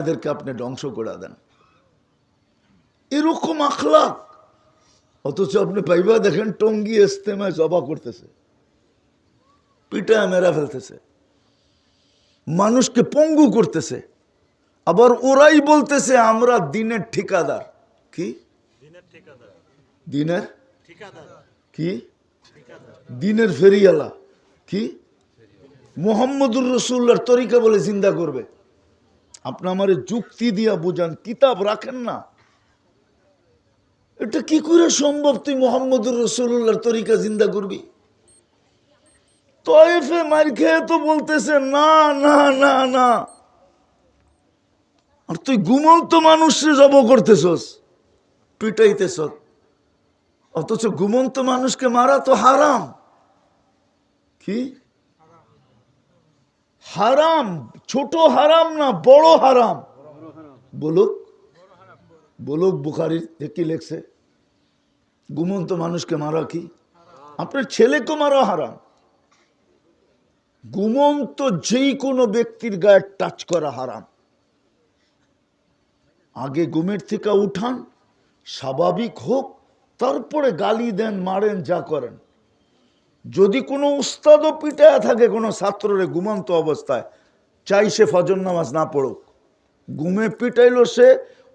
এদেরকে আপনি ধ্বংস করে দেন। এরকম আখলাক। অথচ আপনি পাইবা দেখেন টঙ্গি ইস্তেমায় জবা করতেছে। পিটায় মেরা ফেলতেছে। মানুষকে পঙ্গু করতেছে। আবার ওরাই বলতেছে আমরা দিনের ঠিকাদার। কি? দিনের কি? দিনের ফেরিয়ালা কি? মোহাম্মদুর রসুল্লার তরিকা বলে চিন্তা করবে। আপনি আমার যুক্তি দিয়া বুঝান, কিতাব রাখেন না। এটা কি করে সম্ভব তুই মোহাম্মদুর রসুল্লাহর তরিকা জিন্দা করবি? তয়েফে মার খেয়ে তো বলতেছে, না না না না। আর তুই ঘুমন্ত মানুষকে জব করতেছস পিটাইতেছ অথচ ঘুমন্ত মানুষকে মারা তো হারাম। কি? হারাম, ছোট হারাম না বড় হারাম? বলুক বলুক বুখারির কি লেখছে? ঘুমন্ত মানুষকে মারা কি? আপনার ছেলেকে মারা হারাম। ঘুমন্ত যেই কোনো ব্যক্তির গায়ে টাচ করা হারাম। আগে ঘুমের থেকে উঠান, স্বাভাবিক হোক, তারপরে গালি দেন, মারেন, যা করেন। যদি কোনো উস্তাদও পিটায় থাকে কোনো ছাত্ররে ঘুমন্ত অবস্থায়, চাই সে ফজর নামাজ না পড়ুক। ঘুমে পিটাইলো সে,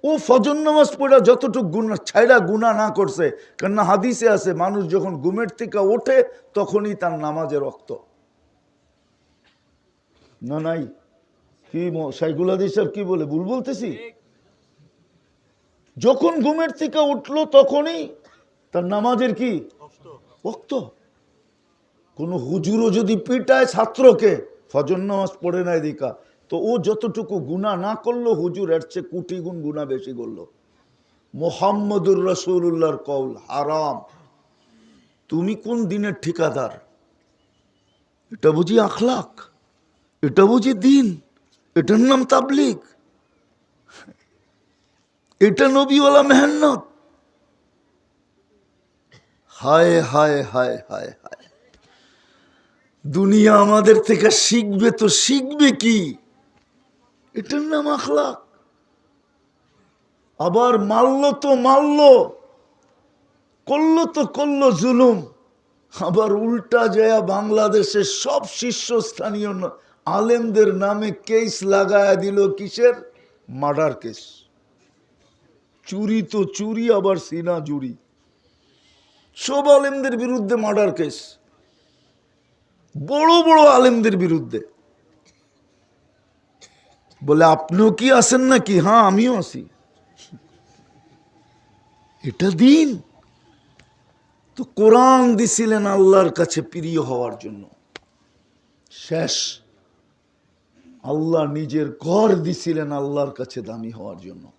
ও ফজর নামাজ পড়া যতটুকু গুণা ছাইরা গুণা না করছে, কেননা হাদিসে আছে, মানুষ যখন ঘুমের থেকে ওঠে, তখনই তার নামাজে রক্ত। না, নাই? কি সাইকুল হাদিস সাহেব কি বলে, ভুল বলতেছি? যখন ঘুমের থেকে উঠল, তখনই তার নামাজের কি? রক্ত। কোন হুজুরও যদি পিটায় ছাত্রকে, ফজর নামাজ পড়ে না এদিকা। তো ও যতটুকু গুণা না করল, হুজুর এর চেয়ে কোটি গুণ গুণা বেশি করল। মোহাম্মদুর রসুল্লাহর কৌল হারাম। তুমি কোন দিনের ঠিকাদার? এটা বুঝি আখলাক? এটা বুঝি দিন? এটার নাম তাবলিগ? এটা নবীওয়ালা মেহনত? হায় হায় হায় হায় হায়। দুনিয়া আমাদের থেকে শিখবে তো শিখবে কি? এটার নাম আখলাক। আবার মারল তো মারল, করল তো করল জুলুম। আবার উল্টা জয়া বাংলাদেশের সব শীর্ষস্থানীয় আলেমদের নামে কেস লাগায়া দিল কিসের? Murder case. চুরি তো চুরি, আবার সিনা জুরি সব আলেমদের বিরুদ্ধে মার্ডার কেস। বড় বড় আলেমদের বিরুদ্ধে। বলে, আপনিও কি আছেন নাকি? হ্যাঁ আমিও আছি। এটা দিন। তো কোরআন দিছিলেন আল্লাহর কাছে প্রিয় হওয়ার জন্য। শেষ। আল্লাহ নিজের ঘর দিছিলেন আল্লাহর কাছে দামি হওয়ার জন্য।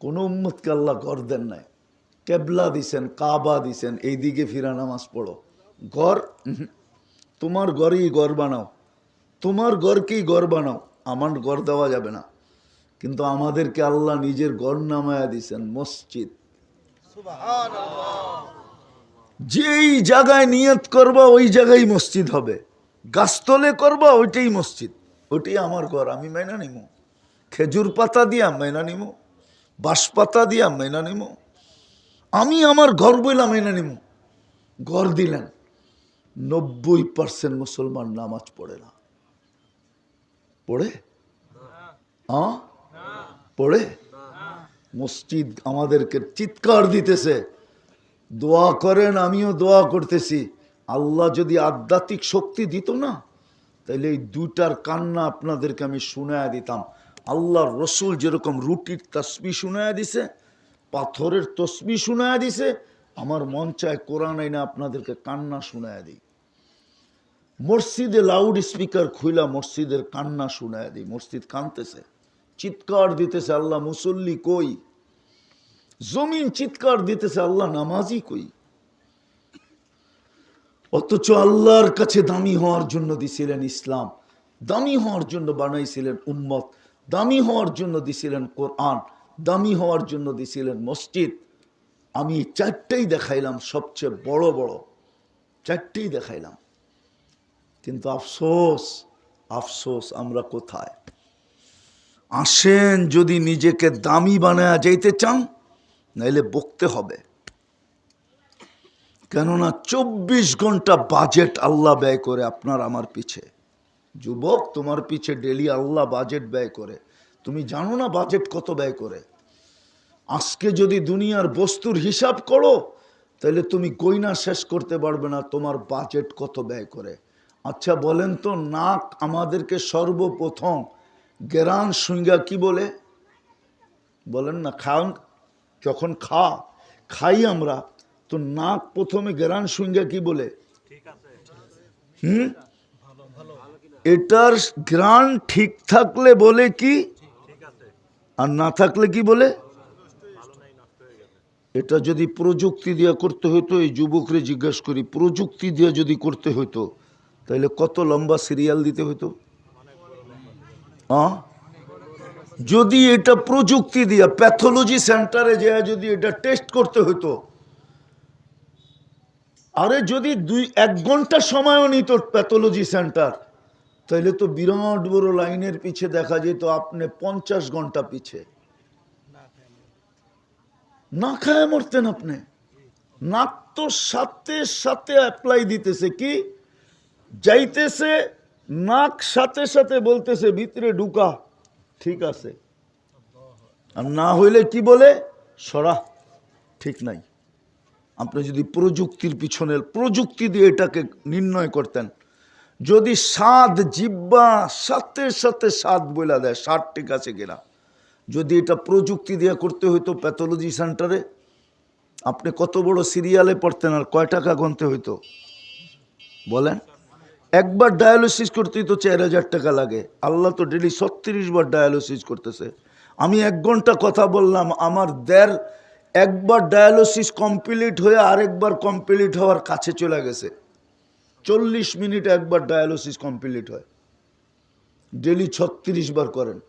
কোন উম্মতকে আল্লাহ ঘর দেন নাই। কেবলা দিছেন, কাবা দিছেন, এইদিকে ফিরা নামাজ পড়ো। ঘর। তোমার ঘরেই ঘর বানাও। তোমার ঘরকেই ঘর বানাও। আমার ঘর দেওয়া যাবে না। কিন্তু আমাদেরকে আল্লাহ নিজের ঘর নামায়া দিছেন মসজিদ। যেই জায়গায় নিয়ত করবা, ওই জায়গায় মসজিদ হবে। গাছতলে করবা, ওইটাই মসজিদ। ওইটাই আমার ঘর আমি মেনা নিমু। খেজুর পাতা দিয়া মেনা নিমু। বাঁশ পাতা দিয়া মেনা নিমু। আমি আমার ঘর বইলাম মেনে নিমু। ঘর দিলেন। নব্বই পার্সেন্ট মুসলমান নামাজ পড়ে না। পড়ে? পড়ে? মসজিদ আমাদেরকে চিৎকার দিতেছে, দোয়া করেন, আমিও দোয়া করতেছি। আল্লাহ যদি আধ্যাত্মিক শক্তি দিত না তাহলে এই দুটার কান্না আপনাদেরকে আমি শুনায়া দিতাম। আল্লাহর রসুল যেরকম রুটির তসবি শুনায়া দিছে, পাথরের তসবি শুনায়া দিছে আমার মন চায় কোরআন আইনা আপনাদেরকে কান্না শুনায়া দিই। মসজিদে লাউড স্পিকার খুইলা মসজিদের কান্না শুনায়া দিই। মসজিদ কানতেছে চিৎকার দিতেছে আল্লাহ, মুসল্লি কই? জমিন চিৎকার দিতেছে আল্লাহ নামাজি কই? অথচ আল্লাহর কাছে দামি হওয়ার জন্য দিছিলেন ইসলাম। দামি হওয়ার জন্য বানাইছিলেন উম্মত। দামি হওয়ার জন্য দিছিলেন কোরআন। দামি হওয়ার জন্য দিছিলেন মসজিদ। আমি চারটেই দেখাইলাম, সবচেয়ে বড় বড়। চারটেই দেখাইলাম। কিন্তু আফসোস আফসোস, আমরা কোথায়? আসেন যদি নিজেকে দামি বানায়া যাইতে চান, নাইলে বকতে হবে। কেননা চব্বিশ ঘণ্টা বাজেট আল্লাহ ব্যয় করে আপনার আমার পিছে। যুবক, তোমার পিছে ডেলি আল্লাহ বাজেট ব্যয় করে। তুমি জানো না বাজেট কত ব্যয় করে? আজকে যদি দুনিয়ার বস্তুর হিসাব করো তাহলে তুমি গয়না শেষ করতে পারবে না তোমার বাজেট কত ব্যয় করে। আচ্ছা বলেন তো নাক আমাদেরকে সর্বপ্রথম গেরান সুইঙ্গা কি বলে? বলেন না খান যখন খা খাই আমরা তো নাক প্রথমে গেরান সুইঙ্গা কি বলে? হুম? এটার গ্রান ঠিক থাকলে বলে কি? আর না থাকলে কি বলে? এটা যদি প্রযুক্তি দিয়ে করতে হতো এই যুবকরে জিজ্ঞেস করি, প্রযুক্তি দিয়ে যদি করতে হতো তাহলে কত লম্বা সিরিয়াল দিতে হতো যদি এটা প্রযুক্তি দিয়ে প্যাথোলজি সেন্টারে যে যদি এটা টেস্ট করতে হতো আরে যদি দুই, এক ঘণ্টা সময়ও নিত প্যাথোলজি সেন্টার তাহলে তো বিরাট বড় লাইনের পিছে দেখা যেত, আপনি পঞ্চাশ ঘণ্টা পিছে। না খায় মরতেন আপনি। নাক তো সাথে সাথে অ্যাপ্লাই দিতেছে কি? যাইতেছে, নাক সাথে সাথে বলতেছে, ভিতরে ঢুকা, ঠিক আছে। আর না হইলে কি বলে? সরা, ঠিক নাই। আপনি যদি প্রযুক্তির পিছনে, প্রযুক্তি দিয়ে এটাকে নির্ণয় করতেন, যদি স্বাদ জিব্বা সাথে সাথে স্বাদ বইলা দেয়, স্বাদ ঠিক আছে কিনা? যদি এটা প্রযুক্তি দিয়ে করতে হইতো প্যাথোলজি সেন্টারে আপনি কত বড় সিরিয়ালে পড়তেন আর কয় টাকা গনতে হইতো? বলেন। একবার ডায়ালিসিস করতেই তো চার হাজার টাকা লাগে। আল্লাহ তো ডেলি ছত্রিশ বার ডায়ালিসিস করতেছে। আমি এক ঘণ্টা কথা বললাম, আমার দেড় একবার ডায়ালিসিস কমপ্লিট হয়ে আরেকবার কমপ্লিট হওয়ার কাছে চলে গেছে। চল্লিশ মিনিট একবার ডায়ালিসিস কমপ্লিট হয়। ডেলি ছত্রিশ বার করেন।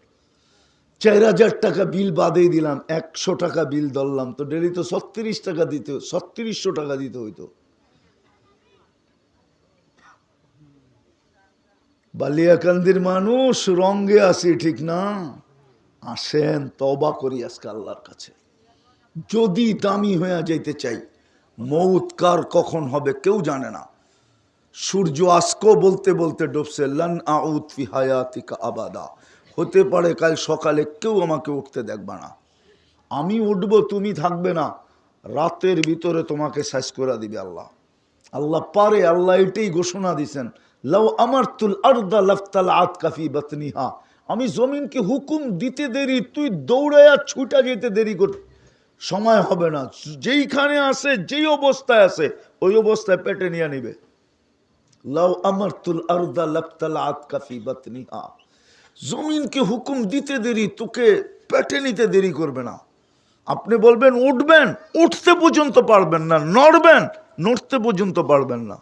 চার হাজার টাকা বিল বাদেই দিলাম, একশো টাকা বিল ধরলাম। তো ডেলি তো ছত্রিশ টাকা দিতে ছত্রিশশো টাকা দিতে হইতো। বালিয়াকান্দির মানুষ রঙ্গে আসি, ঠিক না? আসেন তবা করি আজকে আল্লাহর কাছে। যদি দামি হয়ে যাইতে চাই, মৌত কার কখন হবে কেউ জানে না। সূর্য আজকো বলতে বলতে ডুবছে, লান আউত হায়াতিকা আবাদা। হতে পারে কাল সকালে কেউ আমাকে উঠতে দেখবে না। আমি উঠবো, তুমি থাকবে না। রাতের ভিতরে তোমাকে শেষ করে দিবে আল্লাহ। আল্লাহ পারে, আল্লাহ এটাই ঘোষণা দিছেন। লাউ আমার তুল আর্দা লফতাল আত কাফি বতনিহা। আমি জমিনকে হুকুম দিতে দেরি, তুই দৌড়াইয়া ছুটা যেতে দেরি কর সময় হবে না। যেইখানে আছে, যেই অবস্থায় আছে, ওই অবস্থায় পেটে নিয়ে নিবে। লাউ আমার তুল আর্দা লফতাল আত কাফি বতনিহা। জমিনকে হুকুম দিতে দেরি, তোকে পেটে নিতে দেরি করবে না। আপনি বলবেন, উঠবেন, উঠতে পর্যন্ত পারবেন না, নড়বেন, নড়তে পর্যন্ত পারবেন না।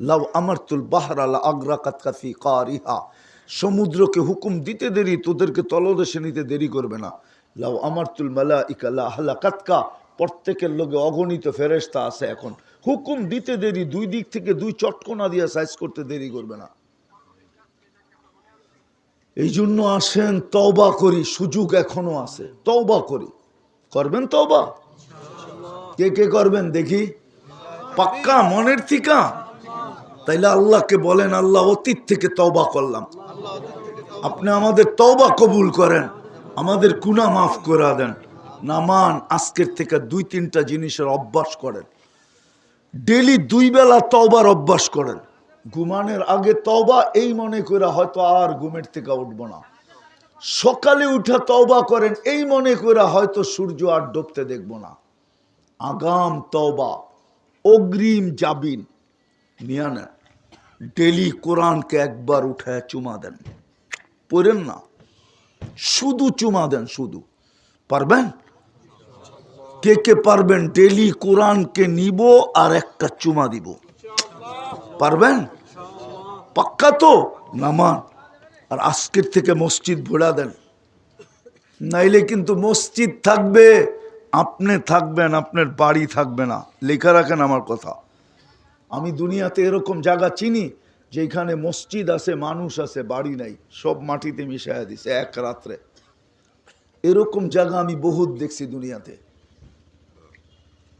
লাউ আমার তুল বাহার আলা আগ্রা কাতকাফি কারিহা। সমুদ্রকে হুকুম দিতে দেরি, তোদেরকে তলদেশে নিতে দেরি করবে না। লাউ আমার তুল মালা ইকালা হালা কাতকা প্রত্যেকের লোকে অগণিত ফেরেস্তা আছে এখন। হুকুম দিতে দেরি, দুই দিক থেকে দুই চটকনা দিয়ে সাইজ করতে দেরি করবে না। এই জন্য আসেন, তওবা করি, সুযোগ এখনও আছে। তওবা করি। করবেন তওবা? কে কে করবেন দেখি? পাক্কা, মনের থিকা? তাইলে আল্লাহকে বলেন, আল্লাহ অতীত থেকে তওবা করলাম। আপনি আমাদের তওবা কবুল করেন, আমাদের কুনা মাফ করে দেন। নামান, আজকের থেকে দুই তিনটা জিনিসের অভ্যাস করেন। ডেলি দুই বেলা তওবার অভ্যাস করেন। ঘুমানোর আগে তওবা এই মনে করে হয়তো আর ঘুমের থেকে উঠবো না। সকালে উঠে তওবা করেন, এই মনে করে হয়তো সূর্য আর ডুবতে দেখব না। আগাম তওবা, অগ্রিম জাবিন নিয়ে ডেলি কোরআনকে একবার উঠে চুমা দেন। পড়েন না, শুধু চুমা দেন, শুধু। পারবেন? কে কে পারবেন ডেলি কোরআনকে নিব আর একটা চুমা দিব। পারবেন? পাক্কা তো? নামান। আর আজকের থেকে মসজিদ ভোড়া দেন। নাইলে কিন্তু মসজিদ থাকবে, আপনি থাকবেন, আপনার বাড়ি থাকবে না। লেখা রাখেন আমার কথা। আমি দুনিয়াতে এরকম জায়গা চিনি, যেখানে মসজিদ আছে, মানুষ আছে, বাড়ি নাই, সব মাটিতে মিশাইয়া দিছে এক রাত্রে। এরকম জায়গা আমি বহুত দেখছি দুনিয়াতে।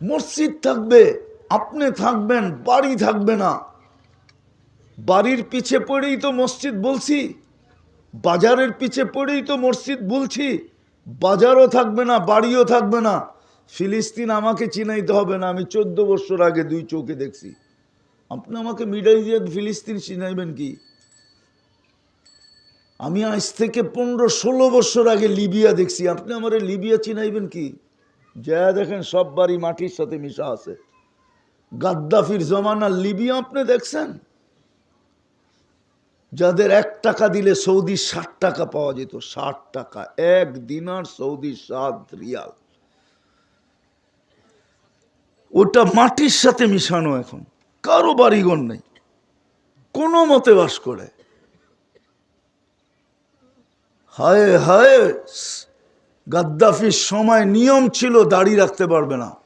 মসজিদ থাকবে, আপনি থাকবেন, বাড়ি থাকবে না। বাড়ির পিছে পড়েই তো মসজিদ বলছি, বাজারের পিছে পড়েই তো মসজিদ বলছি, বাজারও থাকবে না, বাড়িও থাকবে না। ফিলিস্তিন আমাকে চিনাইতে হবে না, আমি চোদ্দ বছর আগে দুই চোখে দেখছি। আপনি আমাকে মিডল দিয়ে ফিলিস্তিন চিনাইবেন কি? আমি আজ থেকে পনেরো ষোলো বছর আগে লিবিয়া দেখছি, আপনি আমার লিবিয়া চিনাইবেন কি? যা দেখেন সব বাড়ি মাটির সাথে মিশা আছে। গাদ্দাফির জমানার লিবিয়া আপনি দেখছেন? যাদের এক টাকা দিলে সৌদি ষাট টাকা পাওয়া যেত, ষাট টাকা। এক দিনার সৌদি সাত রিয়াল। ওটা মাটির সাথে মিশানো এখন। কারও বাড়িঘর নেই। কোনো মতে বাস করে। হায় হায়, গাদ্দাফির সময় নিয়ম ছিল দাড়ি রাখতে পারবে না।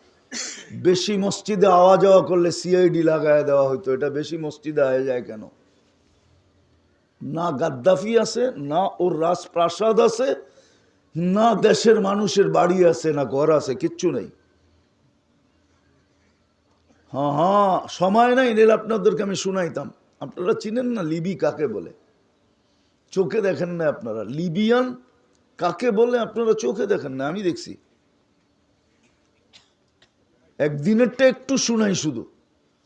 বেশি মসজিদে আওয়া যাওয়া করলে সিআইডি লাগায় দেওয়া হতো এটা বেশি মসজিদে আয় যায় কেন? না গাদ্দাফি আছে, না ওর রাজপ্রাসাদ আছে, না দেশের মানুষের বাড়ি আছে, না ঘর আছে, কিচ্ছু নেই। হ্যাঁ হ্যাঁ সময় নাই, নিলে, আপনাদেরকে আমি শুনাইতাম। আপনারা চিনেন না লিবি কাকে বলে? চোখে দেখেন না আপনারা? লিবিয়ান কাকে বলে আপনারা চোখে দেখেন না? আমি দেখছি। একদিনেরটা একটু শুনাই শুধু।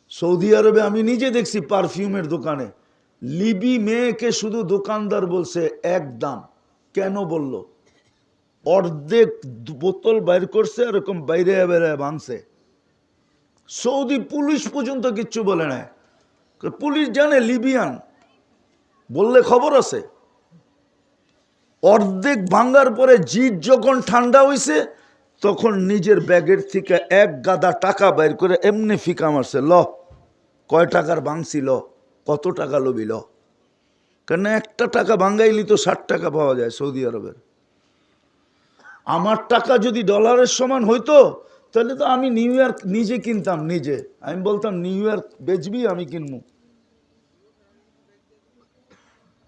সৌদি আরবে আমি নিজে দেখছি পারফিউমের দোকানে। লিবি মেয়েকে শুধু দোকানদার বলছে, এক দাম। কেন বলল? অর্ধেক বোতল বাইর করছে, এরকম বাইরে বাইরে ভাঙছে। সৌদি পুলিশ পর্যন্ত কিচ্ছু বলে না পুলিশ জানে লিবিয়ান। বললে খবর আছে। অর্ধেক ভাঙ্গার পরে জিট যখন ঠান্ডা হইছে, তখন নিজের ব্যাগের থেকে এক গাদা টাকা বাইর করে এমনি ফিকা মারছে। ল, কয় টাকার ভাঙছি ল। কত টাকা লবি ল? কেন একটা টাকা বাঙ্গাইলি তো ষাট টাকা পাওয়া যায় সৌদি আরবের। আমার টাকা যদি ডলারের সমান হইতো, তাহলে তো আমি নিউ ইয়র্ক নিজে কিনতাম নিজে। আমি বলতাম, নিউ ইয়র্ক বেচবি, আমি কিনবো।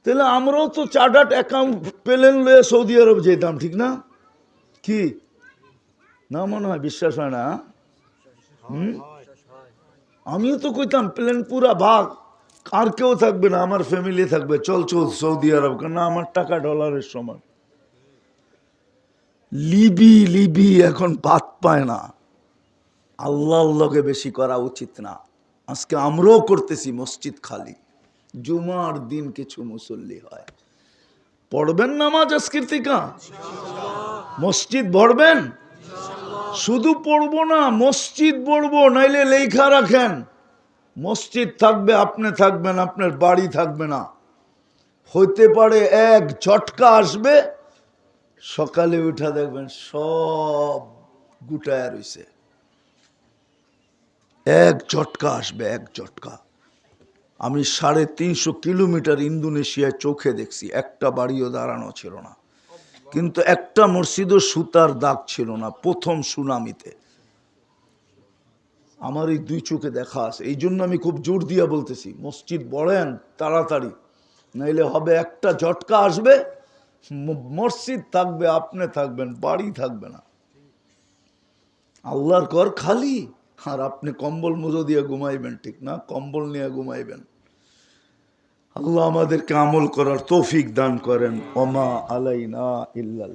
তাহলে আমরাও তো চার্টার্ড অ্যাকাউন্ট প্লেন লয়ে সৌদি আরব যেতাম, ঠিক না? কি? না মনে হয়, বিশ্বাস হয় না হুম? আমিও তো কইতাম, প্লেন পুরা ভাগ। আর কেউ থাকবে না, আমার ফ্যামিলি থাকবে। চল চল, সৌদি আরব কেন আমার টাকা ডলারের সমান। লিবি লিবি এখন বাদ পায় না। আল্লাহ আল্লাহকে বেশি করা উচিত না। আজকে আমরাও করতেছি মসজিদ খালি। জুমার দিন কিছু মুসল্লি হয়। পড়বেন নামাজ আজকের থেকে? মসজিদ ভরবেন? শুধু পড়ব না, মসজিদ পড়ব নাইলে লেখা রাখেন। মসজিদ থাকবে, আপনি থাকবেন, আপনার বাড়ি থাকবে না। হইতে পারে এক ঝটকা আসবে, সকালে উঠা দেখবেন সব গুটায় রইছে। এক ঝটকা আসবে, এক ঝটকা। আমি সাড়ে তিনশো কিলোমিটার ইন্দোনেশিয়ায় চোখে দেখছি, একটা বাড়িও দাঁড়ানো ছিল না। কিন্তু একটা মসজিদও সুতার দাগ ছিল না, প্রথম সুনামিতে। আমার এই দুই চোখে দেখা আছে। এই জন্য আমি খুব জোর দিয়া বলতেছি, মসজিদ বড়েন তাড়াতাড়ি। নাইলে হবে একটা ঝটকা আসবে মসজিদ থাকবে, আপনি থাকবেন, বাড়ি থাকবে না। আল্লাহর ঘর খালি, আর আপনি কম্বল মুজো দিয়ে ঘুমাইবেন, ঠিক না? কম্বল নিয়ে ঘুমাইবেন। আল্লাহ আমাদেরকে আমল করার তৌফিক দান করেন। ওমা আলাইনা ইল্লাল।